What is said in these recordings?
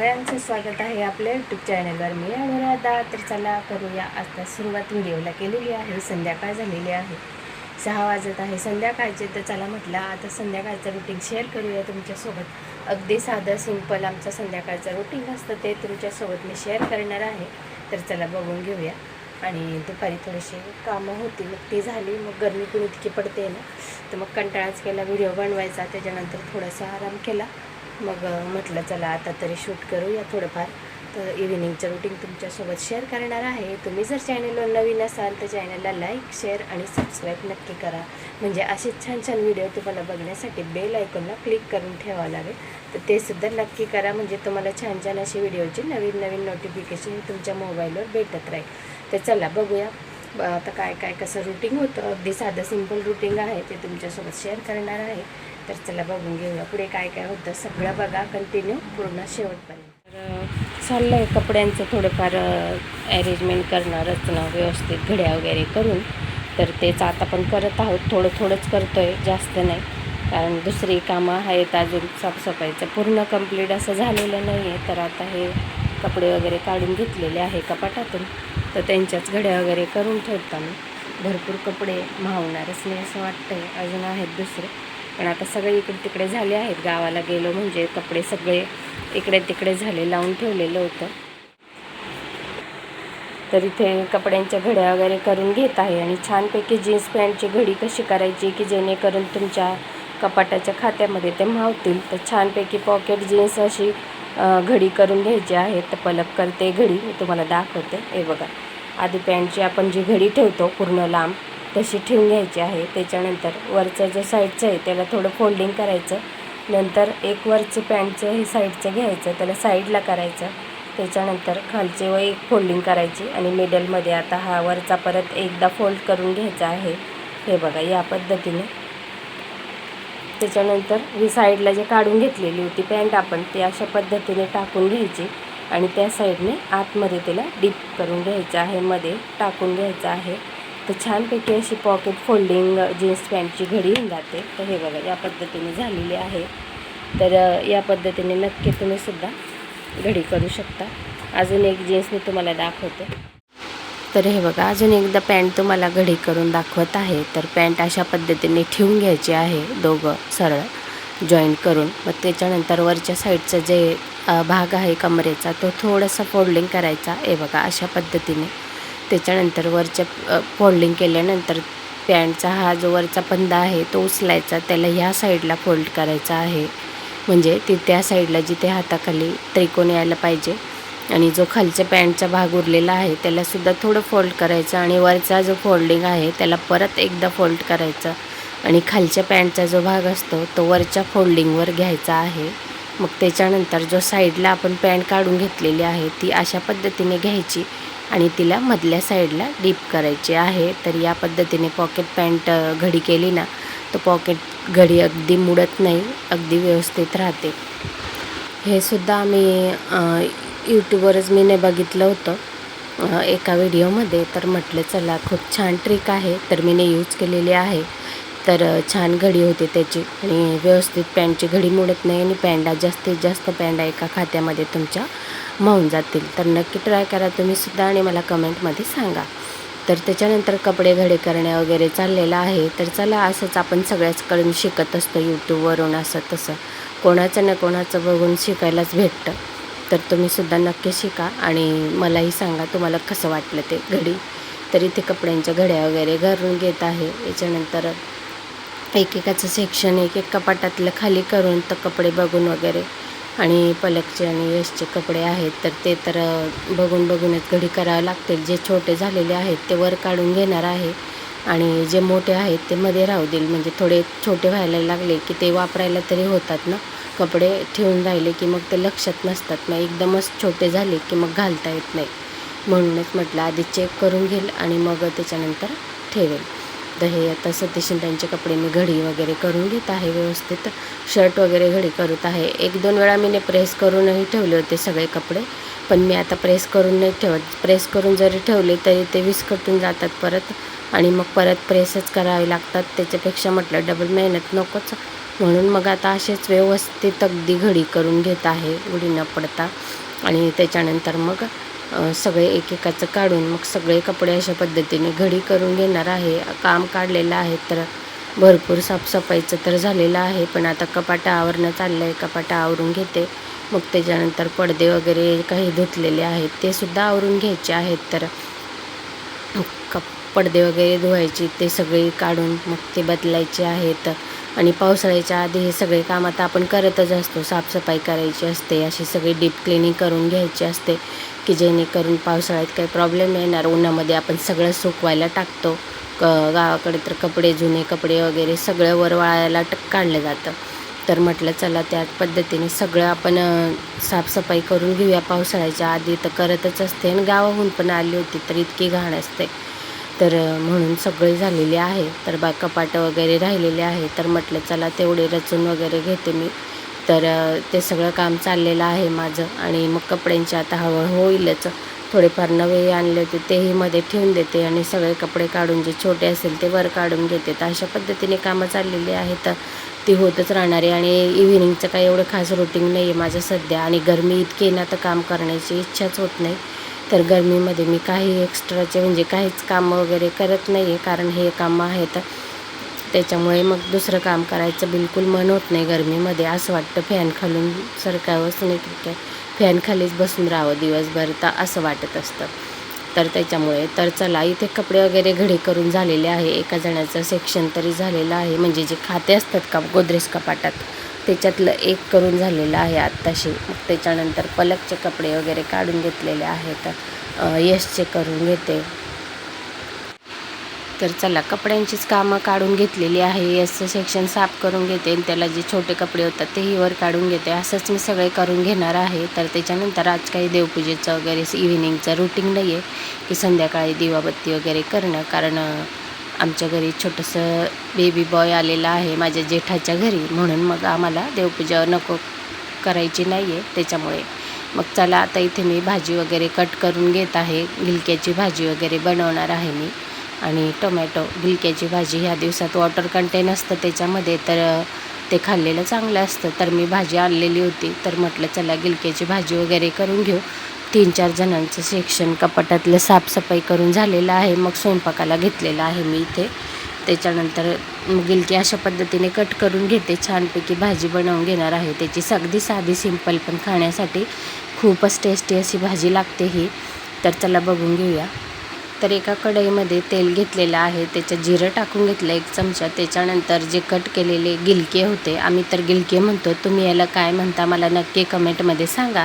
सगळ्यांचं स्वागत आहे आपल्या यूट्यूब चॅनलवर मी अनुराधा तर चला करूया आता सुरुवात व्हिडिओला केलेली आहे. संध्याकाळ झालेली आहे. सहा वाजत आहे संध्याकाळचे. तर चला म्हटलं आता संध्याकाळचं रुटीन शेअर करूया तुमच्यासोबत. अगदी साधं सिंपल आमचं संध्याकाळचं रुटीन असतं ते तुमच्यासोबत मी शेअर करणार आहे. तर चला बघून घेऊया. आणि दुपारी थोडीशी कामं होती मग ती झाली. मग गरमी पण इतकी पडते ना. तर मग कंटाळाच केला व्हिडिओ बनवायचा. त्याच्यानंतर थोडासा आराम केला. मग म्हटलं चला आता तरी शूट करूया थोडंफार. तर इव्हिनिंगचं रुटीन तुमच्यासोबत शेअर करणार आहे. तुम्ही जर चॅनलवर नवीन असाल तर चॅनलला लाईक शेअर आणि सबस्क्राईब नक्की करा. म्हणजे असे छान छान व्हिडिओ तुम्हाला बघण्यासाठी बेल आयकॉनला क्लिक करून ठेवावं लागेल. तर ते सुद्धा नक्की करा. म्हणजे तुम्हाला छान छान असे व्हिडिओचे नवीन नवीन नोटिफिकेशन तुमच्या मोबाईलवर भेटत राहील. तर चला बघूया. ब- आता काय काय कसं रुटीन होतं. अगदी साधं सिंपल रुटीन आहे. ते तुमच्यासोबत शेअर करणार आहे. तर चला बघून घेऊया पुढे काय काय होतं. सगळं बघा कंटिन्यू पूर्ण शेवटपर्यंत. तर चाललं आहे कपड्यांचं थोडंफार ॲरेंजमेंट करणं रचणं व्यवस्थित घड्या वगैरे करून. तर तेच आता पण करत आहोत. थोडं थोडंच करतो आहे जास्त नाही. कारण दुसरी कामं आहेत अजून साफसफाईचं पूर्ण कंप्लीट असं झालेलं नाही आहे तर आता हे कपडे वगैरे काढून घेतलेले आहे कपाटातून. तर त्यांच्याच घड्या वगैरे करून ठेवताना भरपूर कपडे मावणारच नाही असं वाटतं आहे अजून आहेत दुसरे. पण आता सगळे इकडे तिकडे झाले आहेत. गावाला गेलो म्हणजे कपडे सगळे इकडे तिकडे झाले लावून ठेवलेलं होतं. तर इथे कपड्यांच्या घड्या वगैरे करून घेत आहे आणि छानपैकी जीन्स पॅन्टची घडी कशी करायची की जेणेकरून तुमच्या कपाटाच्या खात्यामध्ये ते मावतील. तर छानपैकी पॉकेट जीन्स अशी घडी करून घ्यायची आहे. तर पलक करते घडी मी तुम्हाला दाखवते. हे बघा आधी पॅन्टची आपण जी घडी ठेवतो पूर्ण लांब तशी ठेवून घ्यायची आहे. त्याच्यानंतर वरचं जो साईडचं आहे त्याला थोडं फोल्डिंग करायचं. नंतर एक वरचं पॅन्टचं हे साईडचं घ्यायचं. त्याला साईडला करायचं. त्याच्यानंतर खालचे व एक फोल्डिंग करायची आणि मिडलमध्ये आता हा वरचा परत एकदा फोल्ड करून घ्यायचा आहे. हे बघा या पद्धतीने. त्याच्यानंतर ही साईडला जे काढून घेतलेली होती पॅन्ट आपण ती अशा पद्धतीने टाकून घ्यायची आणि त्या साईडने आतमध्ये तिला डीप करून घ्यायचं आहे. मध्ये टाकून घ्यायचं आहे. तर छानपैकी अशी पॉकेट फोल्डिंग जीन्स पॅन्टची घडी होऊन जाते. तर हे बघा या पद्धतीने झालेली आहे. तर या पद्धतीने नक्की तुम्ही सुद्धा घडी करू शकता. अजून एक जीन्स मी तुम्हाला दाखवते. तर हे बघा अजून एकदा पॅन्ट तुम्हाला घडी करून दाखवत आहे. तर पॅन्ट अशा पद्धतीने ठेवून घ्यायची आहे दोघं सरळ जॉईंट करून. मग त्याच्यानंतर वरच्या साईडचं जे भाग आहे कमरेचा तो थोडासा फोल्डिंग करायचा. हे बघा अशा पद्धतीने. त्याच्यानंतर वरच्या फोल्डिंग केल्यानंतर पॅन्टचा हा जो वरचा पंदा आहे तो उचलायचा. त्याला ह्या साईडला फोल्ड करायचा आहे. म्हणजे ती त्या साईडला जिथे हाताखाली त्रिकोण यायला पाहिजे आणि जो खालच्या पॅन्टचा भाग उरलेला आहे त्यालासुद्धा थोडं फोल्ड करायचं आणि वरचा जो फोल्डिंग आहे त्याला परत एकदा फोल्ड करायचा आणि खालच्या पॅन्टचा जो भाग असतो तो वरच्या फोल्डिंगवर घ्यायचा आहे. मग त्याच्यानंतर जो साईडला आपण पॅन्ट काढून घेतलेली आहे ती अशा पद्धतीने घ्यायची आणि तिला मधल्या साईडला डीप करायची आहे. तर या पद्धतीने पॉकेट पॅन्ट घडी केली ना तर पॉकेट घडी अगदी मुडत नाही अगदी व्यवस्थित राहते. हे सुद्धा आम्ही यूट्यूबवरच मी बघितलं होतं एका व्हिडिओमध्ये. तर म्हटलं चला खूप छान ट्रिक आहे. तर मीने यूज केलेली आहे. तर छान घडी होते त्याची. आणि व्यवस्थित पॅन्टची घडी मोडत नाही आणि पॅन्डा जास्तीत जास्त पॅन्डा एका खात्यामध्ये तुमच्या मावून जातील. तर नक्की ट्राय करा तुम्ही सुद्धा आणि मला कमेंटमध्ये सांगा. तर त्याच्यानंतर कपडे घडे करणे वगैरे चाललेलं आहे. तर चला असंच आपण सगळ्याचकडून शिकत असतो यूट्यूबवरून असं तसं. कोणाचं ना कोणाचं बघून शिकायलाच भेटतं. तर तुम्हीसुद्धा नक्की शिका आणि मलाही सांगा तुम्हाला कसं वाटलं ते घडी. तर इथे कपड्यांच्या घड्या वगैरे घरून घेत आहे. याच्यानंतर एकेकाचं सेक्शन एक एक कपाटातलं खाली करून तर कपडे बघून वगैरे आणि पलकचे आणि यशचे कपडे आहेत तर ते तर बघून बघूनच घडी करावं लागतील. जे छोटे झालेले आहेत ते वर काढून घेणार आहे आणि जे मोठे आहेत ते मध्ये राहू देईल. म्हणजे थोडे छोटे व्हायला लागले की ते वापरायला तरी होतात ना. कपडे ठेवून राहिले की मग ते लक्षात नसतात. मग एकदमच छोटे झाले की मग घालता येत नाही. म्हणूनच म्हटलं आधी चेक करून घेईल आणि मग त्याच्यानंतर ठेवेल. तर हे आता सतीश त्यांचे कपडे मी घडी वगैरे करून घेत आहे व्यवस्थित. शर्ट वगैरे घडी करत आहे. एक दोन वेळा मी प्रेस करूनही ठेवले होते सगळे कपडे पण मी आता प्रेस करून नाही ठेवत. प्रेस करून जरी ठेवले तरी ते विस्कटून जातात परत आणि मग परत प्रेसच करावे लागतात. त्याच्यापेक्षा म्हटलं डबल मेहनत नकोच. म्हणून मग आता असेच व्यवस्थित अगदी घडी करून घेत आहे उडी न पडता. आणि त्याच्यानंतर मग सगळे एकेकाचं काढून मग सगळे कपडे अशा पद्धतीने घडी करून घेणार आहे. काम काढलेलं आहे तर भरपूर साफसफाईचं तर झालेलं आहे पण आता कपाटा आवरणं चाललं आहे कपाटा आवरून घेते. मग त्याच्यानंतर पडदे वगैरे काही धुतलेले आहेत ते सुद्धा आवरून घ्यायचे आहेत. तर कप पडदे वगैरे धुवायचे ते सगळे काढून मग ते बदलायचे आहेत. आणि पावसाळ्याच्या आधी हे सगळे काम आता आपण करतच असतो. साफसफाई करायची असते अशी सगळी डीप क्लिनिंग करून घ्यायची असते. की जेणेकरून पावसाळ्यात काही प्रॉब्लेम नाही येणार. उन्हामध्ये आपण सगळं सुकवायला टाकतो. क गावाकडे तर कपडे जुने कपडे वगैरे सगळं वर वाळायला ट काढलं जातं. तर म्हटलं चला त्या पद्धतीने सगळं आपण साफसफाई करून घेऊया. पावसाळ्याच्या आधी तर करतच असते आणि गावाहून पण आली होती तर इतकी घाण असते. तर म्हणून सगळे झालेले आहे. तर बा कपाटं वगैरे राहिलेले आहे. तर म्हटलं चला तेवढे रचून वगैरे घेते मी. तर ते सगळं काम चाललेलं आहे माझं आणि मग कपड्यांची आता हळूहळू होईलच. थोडेफार नवे आणले होते तेही मध्ये ठेवून देते आणि सगळे कपडे काढून जे छोटे असेल ते वर काढून घेते. तर अशा पद्धतीने कामं चाललेली आहेत. ती होतच राहणार आहे आणि इव्हिनिंगचं काही एवढं खास रुटीन नाही आहे माझं सध्या आणि गरमी इतकी ना तर काम करण्याची इच्छाच होत नाही. तर गरमीमध्ये मी काही एक्स्ट्राचे म्हणजे काहीच कामं वगैरे करत नाही आहे कारण हे कामं आहेत. त्याच्यामुळे मग दुसरं काम करायचं बिलकुल मन होत नाही गरमीमध्ये. असं वाटतं फॅन खालून सरकावंच नाही की फॅन बसून राहावं दिवसभर तर असं वाटत असतं. तर त्याच्यामुळे तर चला इथे कपडे वगैरे घडी करून झालेले आहे. एका जणाचं सेक्शन तरी झालेलं आहे. म्हणजे जे खाते असतात का गोदरेज कपाटात त्याच्यातलं एक करून झालेलं आहे आत्ताशी. मग त्याच्यानंतर पलकचे कपडे वगैरे काढून घेतलेले आहेत. यशचे करून घेते. तर चला कपड्यांचीच कामं काढून घेतलेली आहे. याचं सेक्शन साफ करून घेते आणि त्याला जे छोटे कपडे होतात तेही वर काढून घेते. असंच मी सगळे करून घेणार आहे. तर त्याच्यानंतर आज काही देवपूजेचं वगैरे इव्हिनिंगचं रुटीन नाही आहे की संध्याकाळी दिवाबत्ती वगैरे करणं. कारण आमच्या घरी छोटंसं बेबी बॉय आलेलं आहे माझ्या जेठाच्या घरी. म्हणून मग आम्हाला देवपूजा नको करायची नाही आहे त्याच्यामुळे मग चला आता इथे मी भाजी वगैरे कट करून घेत आहे. गिलक्याची भाजी वगैरे बनवणार आहे मी. आणि टोमॅटो गिलक्याची भाजी ह्या दिवसात वॉटर कंटेन असतं. त्याच्यामध्ये तर ते खाल्लेलं चांगलं असतं. तर मी भाजी आणलेली होती. तर म्हटलं चला गिलक्याची भाजी वगैरे करून घेऊ. तीन चार जणांचं सेक्शन कपाटातलं साफसफाई करून झालेलं आहे. मग स्वयंपाकाला घेतलेलं आहे मी इथे. त्याच्यानंतर मग गिलकी अशा पद्धतीने कट करून घेते. छानपैकी भाजी बनवून घेणार आहे. त्याची अगदी साधी सिंपल पण खाण्यासाठी खूपच टेस्टी अशी भाजी लागते ही. तर चला बघून घेऊया. तर एका कढईमध्ये तेल घेतलेलं आहे. त्याच्यात जिरं टाकून घेतलं एक चमचा. त्याच्यानंतर जे कट केलेले गिलके होते आम्ही तर गिलके म्हणतो. तुम्ही याला काय म्हणता मला नक्की कमेंटमध्ये सांगा.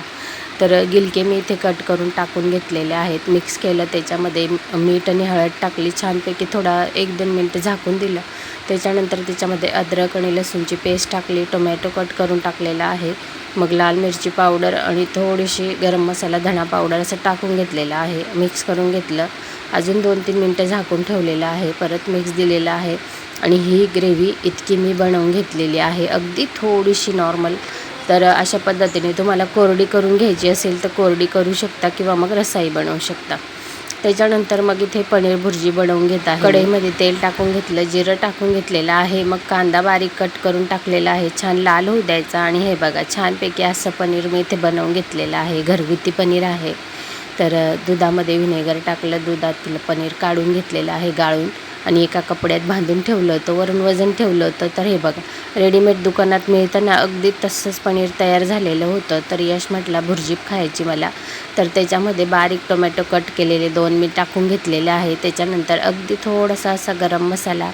तर गिलके मी इथे कट करून टाकून घेतलेले आहेत. मिक्स केलं त्याच्यामध्ये मीठ आणि हळद टाकली छानपैकी. थोडा एक दोन मिनटं झाकून दिलं. त्याच्यानंतर त्याच्यामध्ये अद्रक आणि लसूणची पेस्ट टाकली. टोमॅटो कट करून टाकलेला आहे. मग लाल मिरची पावडर आणि थोडीशी गरम मसाला धणा पावडर असं टाकून घेतलेलं आहे. मिक्स करून घेतलं. अजून दोन तीन मिनटं झाकून ठेवलेलं आहे. परत मिक्स दिलेलं आहे. आणि ही ग्रेव्ही इतकी मी बनवून घेतलेली आहे. अगदी थोडीशी नॉर्मल तर अशा पद्धतीने तुम्हाला कोरडी करून घ्यायची असेल तर कोरडी करू शकता किंवा मग रसाई बनवू शकता. त्याच्यानंतर मग इथे पनीर भुर्जी बनवून घेत आहे. कढईमध्ये तेल टाकून घेतलं जिरं टाकून घेतलेलं आहे मग कांदा बारीक कट करून टाकलेला आहे छान लाल होऊ द्यायचा आणि हे बघा छानपैकी असं पनीर मी इथे बनवून घेतलेलं आहे. घरगुती पनीर आहे. तर दुधामध्ये व्हिनेगर टाकलं दुधातलं पनीर काढून घेतलेलं आहे गाळून. आणि एका कपड्यात बांधून ठेवलं होतं वरून वजन ठेवलं होतं तर हे बघा रेडीमेड दुकानात मिळताना अगदी तसंच पनीर तयार झालेलं होतं. तर यश म्हटला भुर्जी खायची मला. तर त्याच्यामध्ये बारीक टोमॅटो कट केलेले दोन मी टाकून घेतलेले आहे. त्याच्यानंतर अगदी थोडासा असा गरम मसाला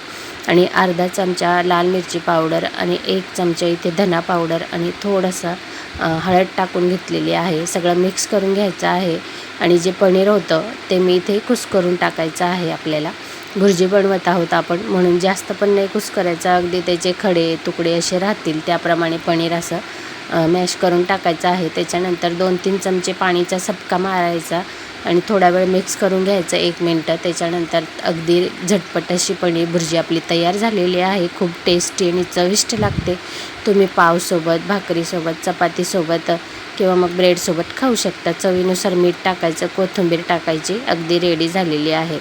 आणि अर्धा चमचा लाल मिरची पावडर आणि एक चमचा इथे धना पावडर आणि थोडासा हळद टाकून घेतलेली आहे. सगळं मिक्स करून घ्यायचं आहे. आणि जे पनीर होतं ते मी इथे कुस्करून टाकायचं आहे आपल्याला. भुर्जी बनवत आहोत आपण. म्हणून जास्त पण नाही कुस्करायचं अगदी त्याचे खडे तुकडे असे राहतील. त्याप्रमाणे पनीर असं मॅश करून टाकायचं आहे. त्याच्यानंतर दोन तीन चमचे पाणीचा सपका मारायचा आणि थोडा वेळ मिक्स करून घ्यायचं एक मिनटं. त्याच्यानंतर अगदी झटपट अशी पनीर भुर्जी आपली तयार झालेली आहे. खूप टेस्टी आणि चविष्ट लागते. तुम्ही पावसोबत भाकरीसोबत चपातीसोबत किंवा मग ब्रेडसोबत खाऊ शकता. चवीनुसार मीठ टाकायचं कोथिंबीर टाकायची. अगदी रेडी झालेली आहे.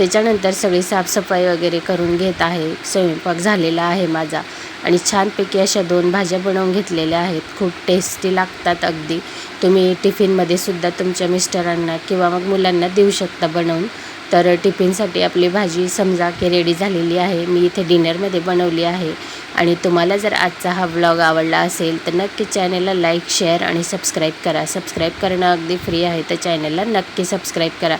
त्याच्यानंतर सगळी साफसफाई वगैरे करून घेत आहे. स्वयंपाक झालेला आहे माझा. आणि छानपैकी अशा दोन भाज्या बनवून घेतलेल्या आहेत. खूप टेस्टी लागतात अगदी. तुम्ही टिफिनमध्ये सुद्धा तुमच्या मिस्टरांना किंवा मग मुलांना देऊ शकता बनवून. तर टिफिनसाठी आपली भाजी समजा की रेडी झालेली आहे. मी इथे डिनरमध्ये बनवली आहे. आणि तुम्हाला जर आजचा हा ब्लॉग आवडला असेल तर नक्की चॅनलला लाईक शेअर आणि सबस्क्राईब करा. सबस्क्राईब करणं अगदी फ्री आहे. तर चॅनलला नक्की सबस्क्राईब करा.